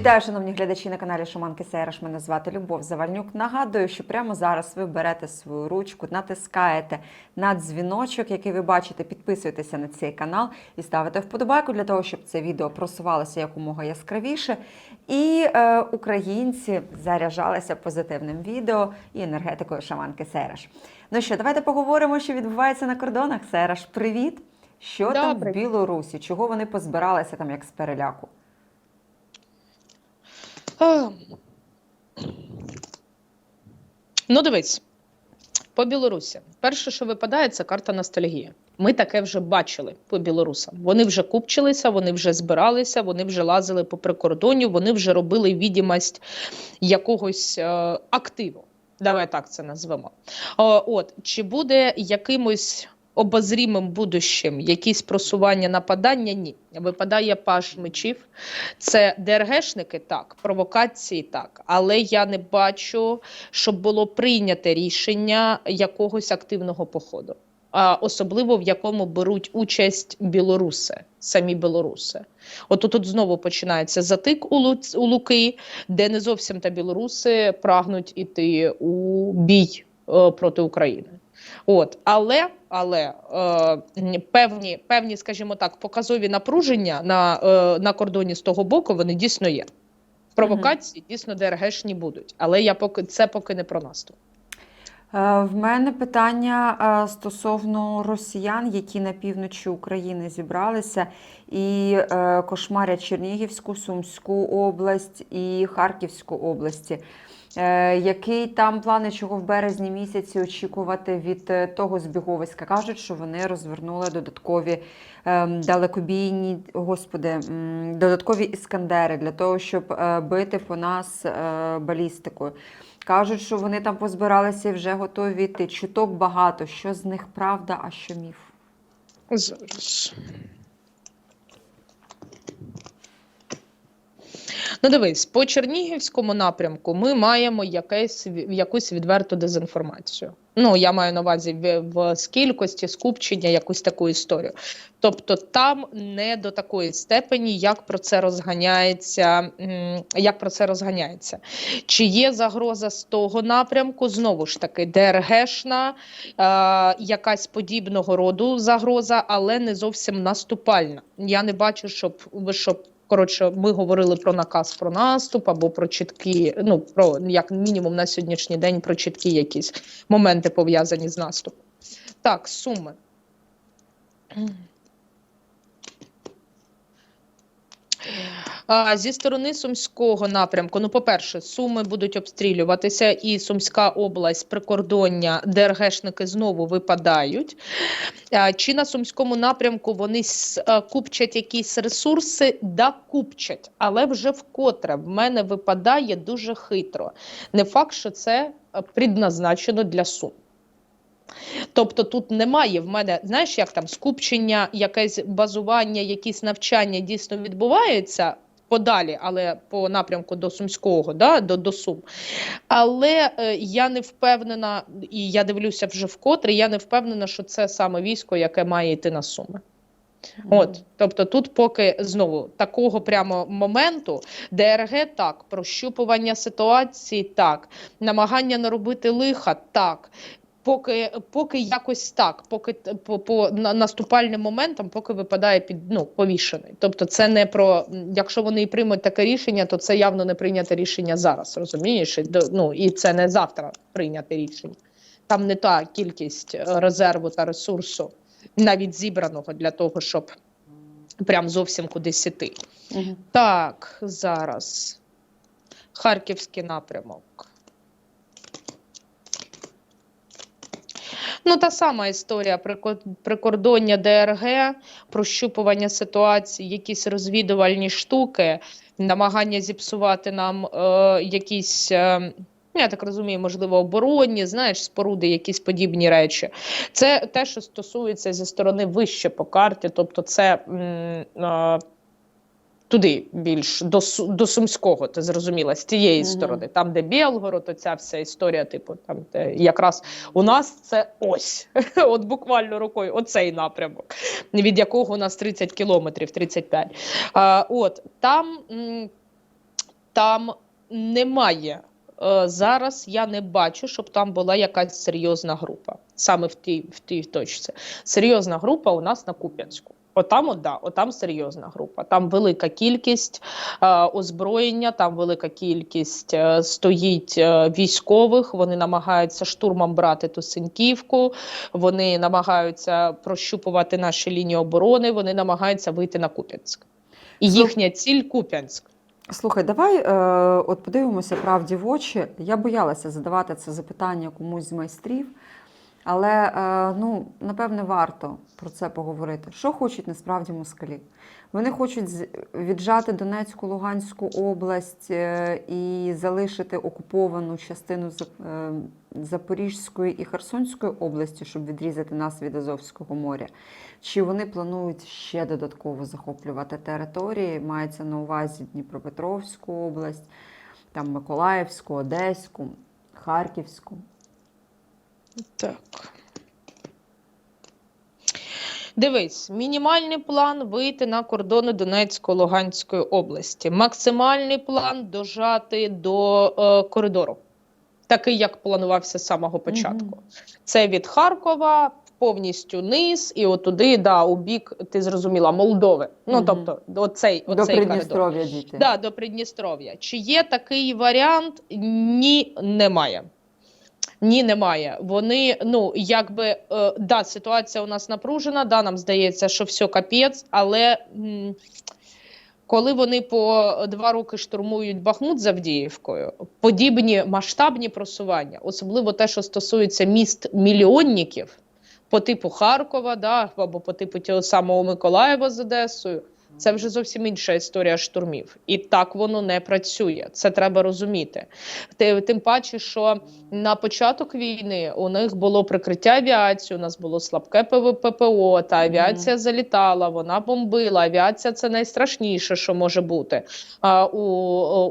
Вітаю, шановні глядачі на каналі Шуманки Сейраш. Мене звати Любов Завальнюк. Нагадую, що прямо зараз ви берете свою ручку, натискаєте на дзвіночок, який ви бачите, підписуєтеся на цей канал і ставите вподобайку для того, щоб це відео просувалося якомога яскравіше. І е, українці заряджалися позитивним відео і енергетикою шаманки Сейраш. Ну що, давайте поговоримо, що відбувається на кордонах. Сейраш, привіт! Що там в Білорусі? Чого вони позбиралися там як з переляку? А. Ну, дивись, по Білорусі. Перше, що випадає, це карта ностальгії. Ми таке вже бачили по білорусам. Вони вже купчилися, вони вже збиралися, вони вже лазили по прикордонню, вони вже робили відомість якогось е, активу. Давай так це назвемо. О, от чи буде якимось обозрімим будущим якісь просування нападання? Ні. Випадає паш мечів. Це ДРГшники, так, провокації так, але я не бачу, щоб було прийняте рішення якогось активного походу. А особливо в якому беруть участь білоруси, самі білоруси. От тут знову починається затик у, Луц- у Луки, де не зовсім та білоруси прагнуть іти у бій е, проти України. От, але, але е, певні, певні, скажімо так, показові напруження на, е, на кордоні з того боку вони дійсно є. Провокації дійсно ДРГшні будуть, але я поки це поки не про наступ. Е, В мене питання е, стосовно росіян, які на півночі України зібралися і е, кошмарять Чернігівську, Сумську область і Харківську області. Е, Який там плани, чого в березні місяці очікувати від е, того збіговиська? Кажуть, що вони розвернули додаткові ем, далекобійні, господи, додаткові іскандери для того, щоб е, бити по нас балістикою. Кажуть, що вони там позбиралися і вже готові йти. Чуток багато. Що з них правда, а що міф? Ну, дивись, по Чернігівському напрямку ми маємо якесь, якусь відверту дезінформацію. Ну, я маю на увазі в, в кількості, скупчення, якусь таку історію. Тобто там не до такої степені, як про це розганяється, як про це розганяється. Чи є загроза з того напрямку? Знову ж таки, ДРГшна, е, якась подібного роду загроза, але не зовсім наступальна. Я не бачу, щоб щоб. Коротше, ми говорили про наказ про наступ або про чіткі, ну про як мінімум на сьогоднішній день про чіткі якісь моменти пов'язані з наступом. Так, суми. Зі сторони сумського напрямку, ну, по-перше, суми будуть обстрілюватися, і Сумська область, прикордоння, ДРГшники знову випадають. Чи на сумському напрямку вони купчать якісь ресурси? Да, купчать, але вже вкотре в мене випадає дуже хитро. Не факт, що це предназначено для сум. Тобто тут немає в мене, знаєш, як там скупчення, якесь базування, якісь навчання дійсно відбуваються подалі, але по напрямку до Сумського, да, до, до Сум. Але е, я не впевнена, і я дивлюся вже вкотре, я не впевнена, що це саме військо, яке має йти на Суми. От, тобто, тут поки знову такого прямо моменту ДРГ так, прощупування ситуації так, намагання наробити лиха так. Поки, поки якось так, поки по, по на- наступальним моментам, поки випадає під ну повішений. Тобто, це не про якщо вони і приймуть таке рішення, то це явно не прийняте рішення зараз. Розумієш? І, ну і це не завтра прийняте рішення. Там не та кількість е, резерву та ресурсу, навіть зібраного для того, щоб прям зовсім кудись іти. Мгм. Так, зараз. Харківський напрямок. Ну, та сама історія прико- прикордоння ДРГ, прощупування ситуації, якісь розвідувальні штуки, намагання зіпсувати нам е, якісь. Е, я так розумію, можливо, оборонні, знаєш, споруди, якісь подібні речі. Це те, що стосується зі сторони вище по карті, тобто це м, е, туди більш до, до Сумського, ти зрозуміла, з тієї Мгм. сторони, там, де Білгород, оця вся історія, типу, там де якраз у нас це ось, от буквально рукою, оцей напрямок, від якого у нас 30 кілометрів, 35. А, от там. там немає. е, Зараз я не бачу, щоб там була якась серйозна група. Саме в тій, в тій точці. Серйозна група у нас на Куп'янську. Отам, от, да, отам серйозна група. Там велика кількість е, озброєння, там велика кількість е, стоїть е, військових. Вони намагаються штурмом брати ту Синьківку, вони намагаються прощупувати наші лінії оборони, вони намагаються вийти на Куп'янськ. І їхня ціль Куп'янськ. Слухай, давай е, от подивимося правді в очі. Я боялася задавати це запитання комусь з майстрів, але е, ну, напевне варто про це поговорити. Що хочуть насправді москалі? Вони хочуть віджати Донецьку, Луганську область е, і залишити окуповану частину е, Запорізької і Херсонської області, щоб відрізати нас від Азовського моря. Чи вони планують ще додатково захоплювати території? Мається на увазі Дніпропетровську область, там Миколаївську, Одеську, Харківську. Так. Дивись, мінімальний план вийти на кордони Донецької Луганської області. Максимальний план дожати до е, коридору, такий, як планувався з самого початку. Мгм. Це від Харкова повністю низ, і отуди, да, у бік, ти зрозуміла, Молдови. Ну, Мгм. тобто, оцей, До оцей коридор. Придністров'я дійти. Да, до Придністров'я. Чи є такий варіант? Ні, немає. Ні, немає. Вони, ну, якби, е, да, ситуація у нас напружена, да, нам здається, що все капець, але м, коли вони по два роки штурмують Бахмут з Авдіївкою, подібні масштабні просування, особливо те, що стосується міст мільйонників, по типу Харкова, да, або по типу того самого Миколаєва з Одесою, це вже зовсім інша історія штурмів. І так воно не працює. Це треба розуміти. Тим паче, що на початок війни у них було прикриття авіації, у нас було слабке ППО, та авіація залітала, вона бомбила. Авіація це найстрашніше, що може бути а, у,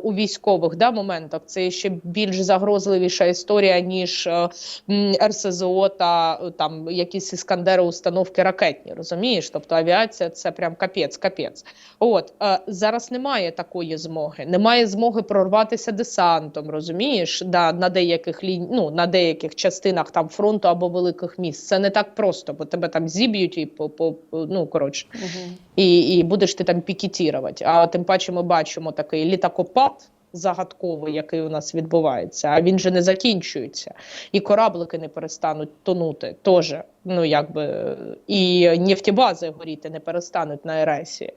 у військових да, моментах. Це ще більш загрозливіша історія, ніж е, м, РСЗО та там якісь іскандери установки ракетні. Розумієш? Тобто авіація це прям капець, капець. От е, зараз немає такої змоги. Немає змоги прорватися десантом. Розумієш, да, на деяких лінь... ну, на деяких частинах там фронту або великих міст. Це не так просто, бо тебе там зіб'ють і по, по по- ну коротше угу. і, і будеш ти там пікетірувати. А тим паче ми бачимо такий літакопад загадковий, який у нас відбувається, а він же не закінчується. І кораблики не перестануть тонути теж. Ну, якби, і нефтебази горіти не перестануть на Ересі,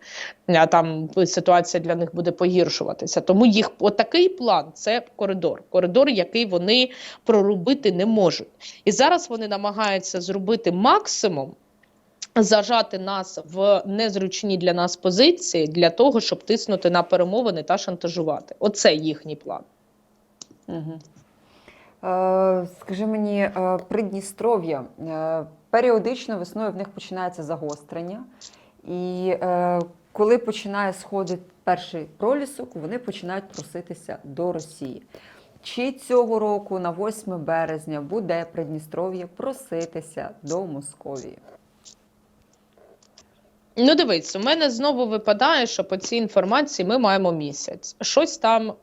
а там ситуація для них буде погіршуватися. Тому їх отакий план це коридор. Коридор, який вони прорубити не можуть. І зараз вони намагаються зробити максимум, зажати нас в незручні для нас позиції для того, щоб тиснути на перемовини та шантажувати. Оце їхній план. Мгм. Е, Скажи мені, е, Придністров'я е, періодично весною в них починається загострення, і е, коли починає сходити перший пролісок, вони починають проситися до Росії. Чи цього року, на 8 березня, буде Придністров'я проситися до Московії? Ну, дивись, у мене знову випадає, що по цій інформації ми маємо місяць. Щось там.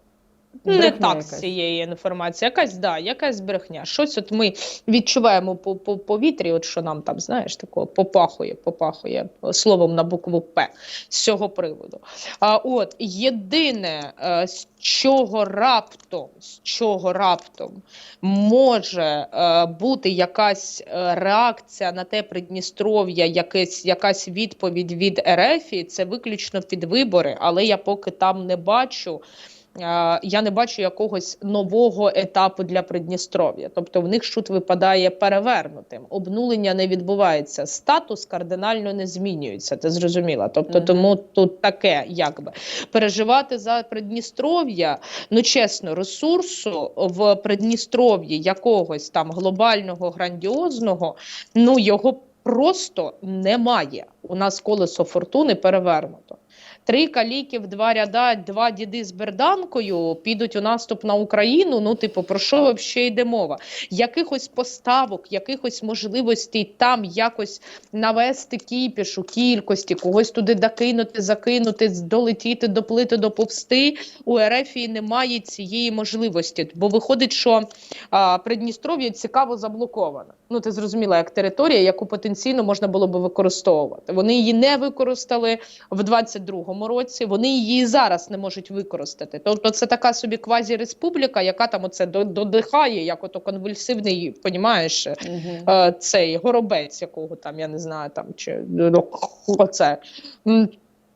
Не так якась. з цієї інформації, якась да, якась брехня. Щось от ми відчуваємо по, по повітрі, от що нам там, знаєш, такого попахує, попахує словом на букву П з цього приводу. А от єдине, е, з чого раптом, з чого раптом може е, бути якась е, реакція на те Придністров'я, якась, якась відповідь від РФ, це виключно під вибори, але я поки там не бачу. Я не бачу якогось нового етапу для Придністров'я. Тобто в них шут випадає перевернутим. Обнулення не відбувається. Статус кардинально не змінюється. Ти зрозуміла? Тобто, тому тут таке, якби переживати за Придністров'я. Ну чесно, ресурсу в Придністров'ї якогось там глобального грандіозного, ну його просто немає. У нас колесо фортуни перевернуто. Три каліки в два ряда, два діди з берданкою підуть у наступ на Україну. Ну, типу, про що взагалі йде мова? Якихось поставок, якихось можливостей там якось навести кіпішу, кількості, когось туди докинути, закинути, долетіти, доплити, доповсти. У РФ немає цієї можливості, бо виходить, що а, Придністров'я цікаво заблоковано. Ну, ти зрозуміла, як територія, яку потенційно можна було би використовувати. Вони її не використали в 22-му році. Вони її і зараз не можуть використати. Тобто, це така собі квазі-республіка, яка там оце додихає, як ото конвульсивний, понімаєш, Угу. цей горобець, якого там я не знаю, там чи ну, оце.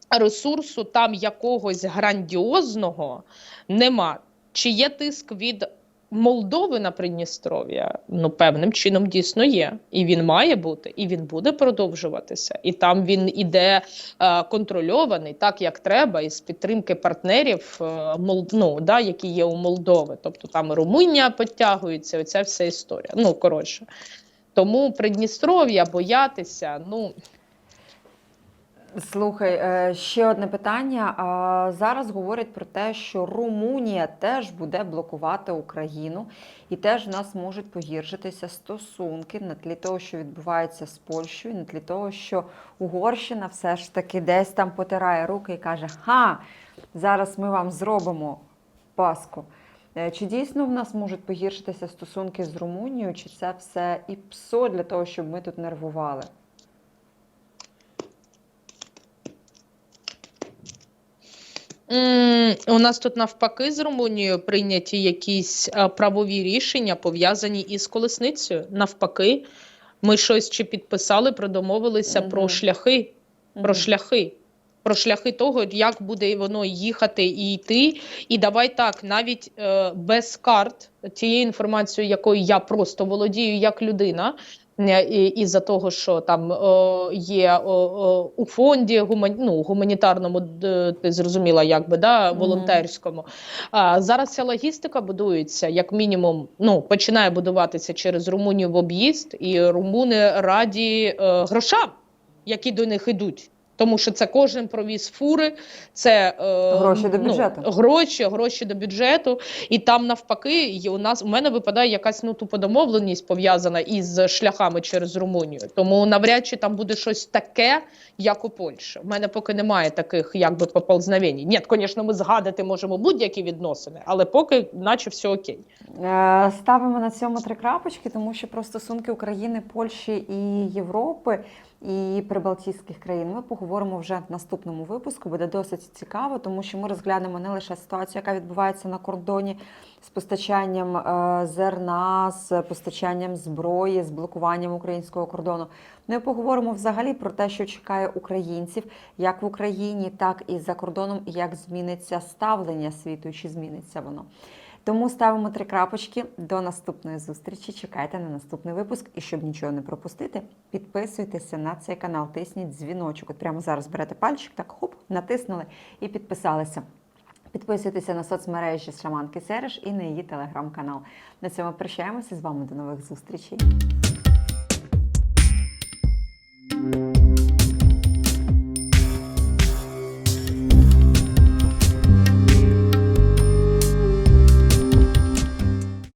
Ресурсу там якогось грандіозного нема. Чи є тиск від Молдови на Придністров'я? Ну, певним чином дійсно є. І він має бути, і він буде продовжуватися. І там він іде е, контрольований так, як треба, із підтримки партнерів, е, Мол- ну, да, які є у Молдови. Тобто там Румунія підтягується, оця вся історія. Ну, коротше. Тому Придністров'я боятися, ну. Слухай, е, ще одне питання. Зараз говорять про те, що Румунія теж буде блокувати Україну, і теж в нас можуть погіршитися стосунки на тлі того, що відбувається з Польщею, на тлі того, що Угорщина все ж таки десь там потирає руки і каже: Ха, зараз ми вам зробимо паску. Е, Чи дійсно в нас можуть погіршитися стосунки з Румунією, чи це все і псо для того, щоб ми тут нервували? У нас тут навпаки з Румунією прийняті якісь правові рішення пов'язані із колесницею. Навпаки, ми щось чи підписали, продомовилися Мгм. про шляхи, про Мгм. шляхи. Про шляхи того, як буде воно їхати і йти. І давай так, навіть е, без карт, тією інформацією, якою я просто володію як людина, і, із-за того, що там о, є о, о, у фонді гуман, ну, гуманітарному, ти зрозуміла, як би да, волонтерському. А зараз ця логістика будується, як мінімум, ну починає будуватися через Румунію в об'їзд, і румуни раді е, грошам, які до них йдуть. Тому що це кожен провіз фури, це е, Гроші до бюджету. Ну, гроші, гроші до бюджету. І там навпаки, у нас у мене випадає якась ну тупо домовленість пов'язана із шляхами через Румунію. Тому навряд чи там буде щось таке, як у Польщі. У мене поки немає таких якби поползновень. Ні, звісно, ми згадати можемо будь-які відносини, але поки, наче все окей. Е, Ставимо на цьому три крапочки, тому що про стосунки України, Польщі і Європи і прибалтійських країн ми поговоримо вже в наступному випуску. Буде досить цікаво, тому що ми розглянемо не лише ситуацію, яка відбувається на кордоні з постачанням е, зерна, з постачанням зброї, з блокуванням українського кордону. Ми поговоримо взагалі про те, що чекає українців як в Україні, так і за кордоном, і як зміниться ставлення світу, чи зміниться воно. Тому ставимо три крапочки. До наступної зустрічі. Чекайте на наступний випуск. І щоб нічого не пропустити, підписуйтеся на цей канал, тисніть дзвіночок. От прямо зараз берете пальчик, так хоп, натиснули і підписалися. Підписуйтеся на соцмережі Шаманки Сереж і на її телеграм-канал. На цьому прощаємося з вами до нових зустрічей.